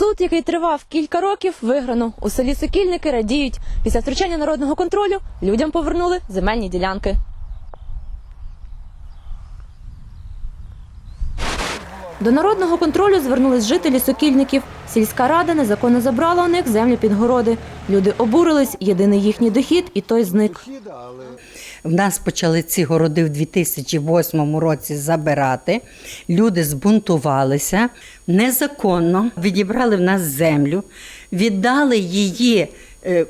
Суд, який тривав кілька років, виграно. У селі Сокільники радіють. Після втручання народного контролю людям повернули земельні ділянки. До народного контролю звернулись жителі Сокільників. Сільська рада незаконно забрала у них землі під городи. Люди обурились, єдиний їхній дохід, і той зник. В нас почали ці городи в 2008 році забирати. Люди збунтувалися, незаконно відібрали в нас землю, віддали її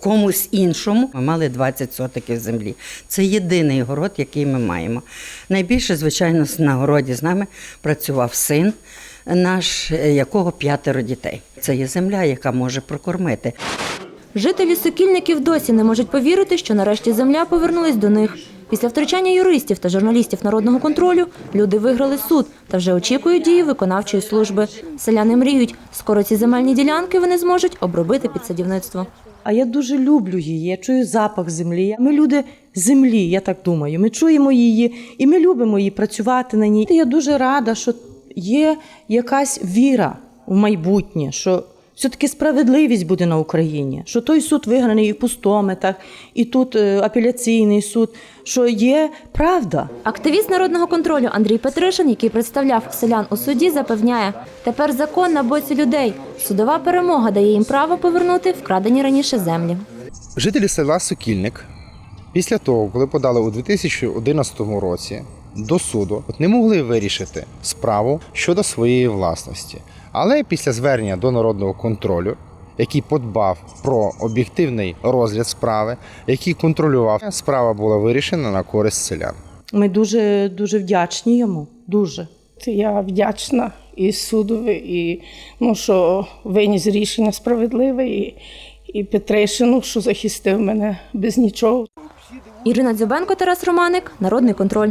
комусь іншому. Ми мали 20 сотиків землі. Це єдиний город, який ми маємо. Найбільше, звичайно, на городі з нами працював син наш, е, якого п'ятеро дітей. Це є земля, яка може прокормити. Жителі Сокільників досі не можуть повірити, що нарешті земля повернулась до них. Після втручання юристів та журналістів народного контролю люди виграли суд та вже очікують дії виконавчої служби. Селяни мріють, скоро ці земельні ділянки вони зможуть обробити під садівництво. А я дуже люблю її. Я чую запах землі. Ми люди землі, я так думаю. Ми чуємо її і ми любимо її працювати на ній. Я дуже рада, що є якась віра в майбутнє, що все-таки справедливість буде на Україні, що той суд виграний і в пустометах, і тут е, апеляційний суд, що є правда. Активіст народного контролю Андрій Петришин, який представляв селян у суді, запевняє, тепер закон на боці людей. Судова перемога дає їм право повернути вкрадені раніше землі. Жителі села Сокільник після того, коли подали у 2011 році до суду, от не могли вирішити справу щодо своєї власності. Але після звернення до народного контролю, який подбав про об'єктивний розгляд справи, який контролював, справа була вирішена на користь селян. Ми дуже дуже вдячні йому. Дуже. Я вдячна і судові, і ну, що виніс рішення справедливе, і, і Петришину, що захистив мене без нічого. Ірина Дзюбенко, Тарас Романик, Народний контроль.